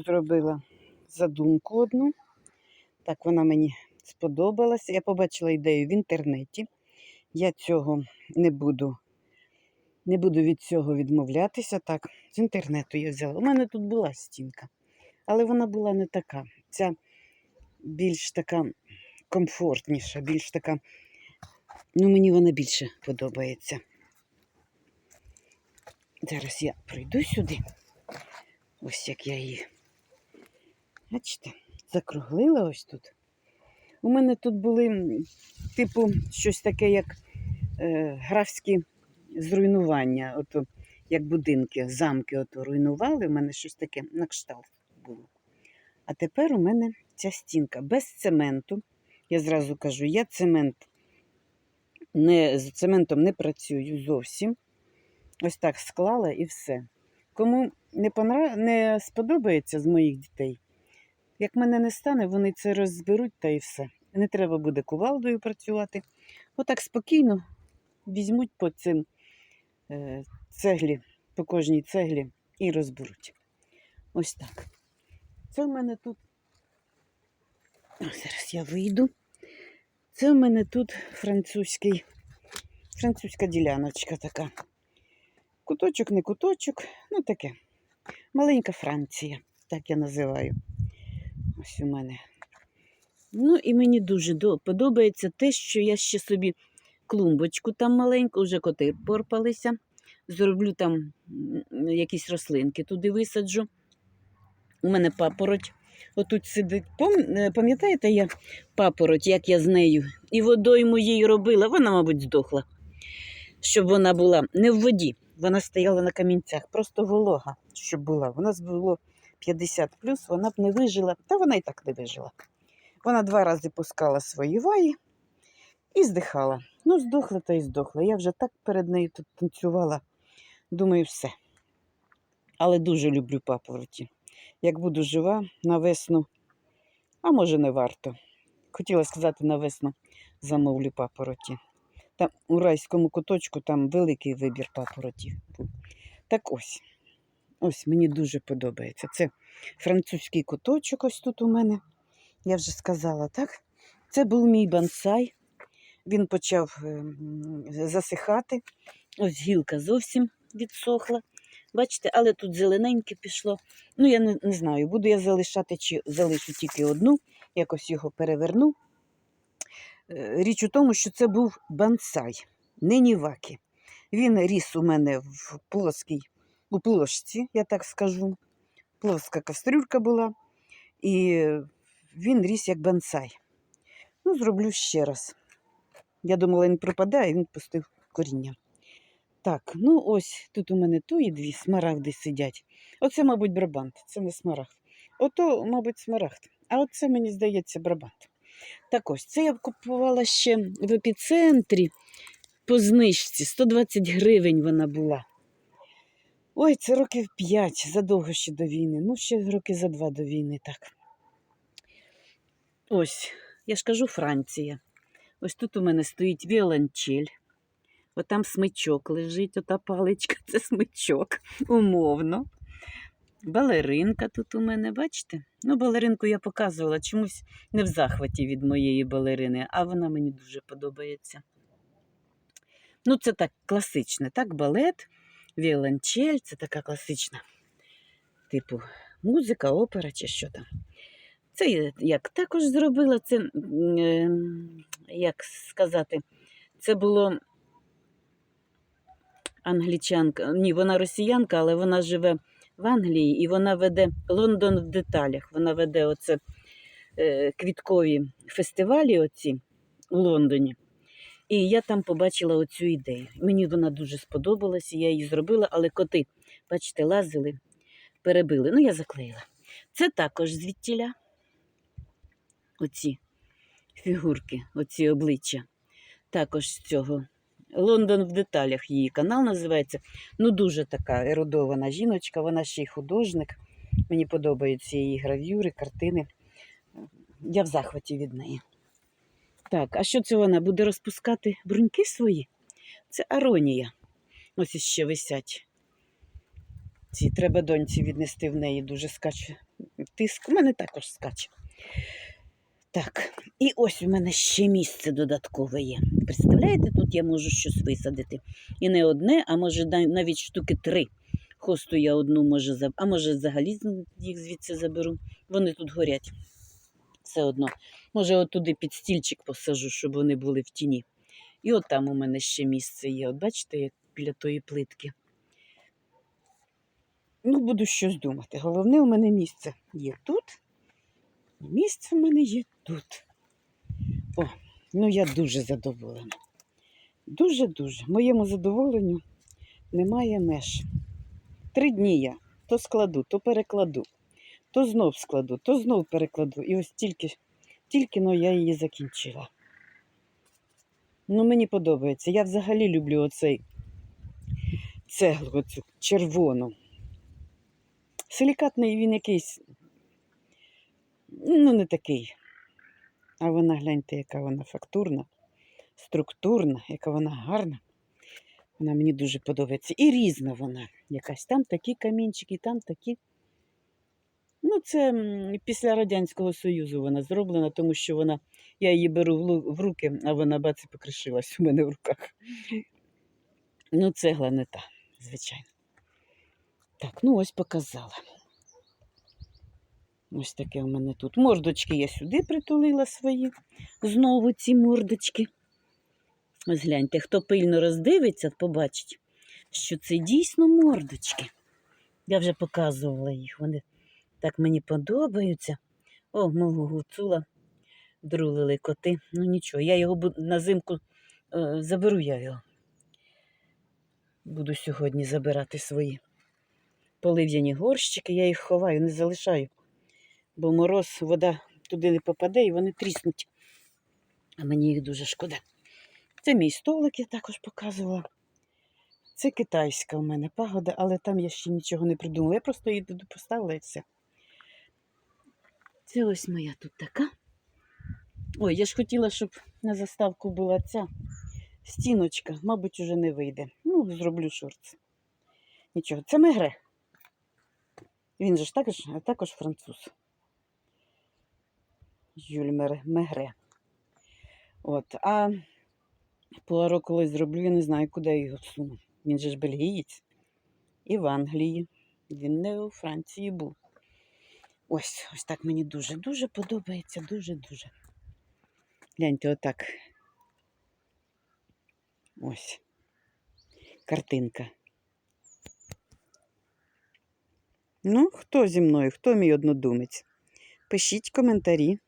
зробила задумку одну. Так вона мені сподобалася. Я побачила ідею в інтернеті. Я цього не буду, не буду від цього відмовлятися. Так, з інтернету я взяла. У мене тут була стінка, але вона була не така. Ця більш така комфортніша, більш така. Ну, мені вона більше подобається. Зараз я пройду сюди. Ось як я її. Бачите, закруглила ось тут. У мене тут були, типу, щось таке, як е, графські зруйнування, ото, як будинки, замки ото руйнували. У мене щось таке на кшталт було. А тепер у мене ця стінка без цементу. Я зразу кажу, я цемент не, з цементом не працюю зовсім. Ось так склала і все. Кому не, понрав... не сподобається з моїх дітей, як мене не стане, вони це розберуть та і все. Не треба буде кувалдою працювати. Отак спокійно візьмуть по цим е, цеглі, по кожній цеглі і розберуть. Ось так. Це в мене тут. О, зараз я вийду. Це в мене тут французький, французька діляночка така. Куточок, не куточок, ну таке. Маленька Франція, так я називаю. Ось у мене. Ну і мені дуже подобається те, що я ще собі клумбочку там маленьку, вже коти порпалися. Зроблю там якісь рослинки туди висаджу. У мене папороть отут сидить. Е, Пам'ятаєте, я папороть, як я з нею і водойму їй робила, вона, мабуть, здохла. Щоб вона була не в воді, вона стояла на камінцях, просто волога, щоб була. У нас було 50 плюс, вона б не вижила, та вона і так не вижила. Вона два рази пускала свої ваї і здихала. Ну, здохла та й здохла. Я вже так перед нею тут танцювала. Думаю, все. Але дуже люблю папороті. Як буду жива на весну, а може не варто. Хотіла сказати на весну замовлю папороті. Там у райському куточку там великий вибір папоротів. Так ось. Ось мені дуже подобається. Це французький куточок, ось тут у мене. Я вже сказала, так? Це був мій бонсай. Він почав ем, засихати. Ось гілка зовсім відсохла. Бачите, але тут зелененьке пішло. Ну, я не, не знаю, буду я залишати чи залишу тільки одну, якось його переверну. Е, Річ у тому, що це був бонсай, не ніваки. Він ріс у мене в плоскій, у плошці, я так скажу. Плоска кастрюлька була, і він ріс як бонсай. Ну, зроблю ще раз. Я думала, він пропаде, а він пустив коріння. Так, ну ось тут у мене тої дві смарагди сидять. Оце, мабуть, брабант, це не смарагд. Ото, мабуть, смарагд. А оце, мені здається, брабант. Так ось, це я купувала ще в епіцентрі по знижці. 120 гривень вона була. Ой, це років 5, задовго ще до війни. Ну, ще роки за два до війни, так. Ось, я ж кажу, Франція. Ось тут у мене стоїть віолончель. Отам смичок лежить, ота паличка, це смичок, умовно. Балеринка тут у мене, бачите? Ну, балеринку я показувала, чомусь не в захваті від моєї балерини, а вона мені дуже подобається. Ну, це так класичне, так, балет, віолончель, це така класична, типу, музика, опера чи що там. Це як також зробила, це, е, як сказати, це було англічанка, ні, вона росіянка, але вона живе в Англії і вона веде Лондон в деталях. Вона веде оце е, квіткові фестивалі оці у Лондоні. І я там побачила оцю ідею. Мені вона дуже сподобалася, я її зробила, але коти, бачите, лазили, перебили. Ну, я заклеїла. Це також звідтіля. Оці фігурки, оці обличчя. Також з цього. Лондон в деталях її канал називається. Ну, дуже така ерудована жіночка, вона ще й художник. Мені подобаються її гравюри, картини. Я в захваті від неї. Так, а що це вона буде розпускати бруньки свої? Це аронія. Ось іще висять. Ці треба доньці віднести в неї, дуже скаче тиск. У мене також скаче. Так, і ось у мене ще місце додаткове є. Представляєте, тут я можу щось висадити. І не одне, а може навіть штуки три. Хосту я одну може а може взагалі їх звідси заберу. Вони тут горять. Все одно. Може, отуди під стільчик посажу, щоб вони були в тіні. І от там у мене ще місце є. От бачите, як біля тої плитки. Ну, буду щось думати. Головне, у мене місце є тут. Місце в мене є тут. О, ну я дуже задоволена. Дуже-дуже. Моєму задоволенню немає меж. Три дні я то складу, то перекладу, то знов складу, то знов перекладу. І ось тільки, тільки но я її закінчила. Ну, мені подобається. Я взагалі люблю оцей цеглу, оцю червону. Силікатний він якийсь, ну, не такий. А вона, гляньте, яка вона фактурна, структурна, яка вона гарна. Вона мені дуже подобається. І різна вона якась. Там такі камінчики, там такі. Ну, це після Радянського Союзу вона зроблена, тому що вона, я її беру в, руки, а вона бац, і покришилась у мене в руках. Ну, цегла не та, звичайно. Так, ну ось показала. Ось таке у мене тут. Мордочки я сюди притулила свої. Знову ці мордочки. Ось гляньте, хто пильно роздивиться, побачить, що це дійсно мордочки. Я вже показувала їх. Вони так мені подобаються. О, мого гуцула друлили коти. Ну нічого, я його буду на зимку е, заберу я його. Буду сьогодні забирати свої полив'яні горщики. Я їх ховаю, не залишаю. Бо мороз, вода туди не попаде і вони тріснуть. А мені їх дуже шкода. Це мій столик, я також показувала. Це китайська у мене пагода, але там я ще нічого не придумала. Я просто її туди поставила і все. Це ось моя тут така. Ой, я ж хотіла, щоб на заставку була ця стіночка. Мабуть, уже не вийде. Ну, зроблю шорт. Нічого, це мегре. Він же ж також, також француз. Юльмер Мегре. От, а Пуаро колись зроблю, я не знаю, куди я його всуну. Він же ж бельгієць. І в Англії. Він не у Франції був. Ось, ось так мені дуже-дуже подобається, дуже-дуже. Гляньте, отак. Ось. Картинка. Ну, хто зі мною? Хто мій однодумець? Пишіть коментарі.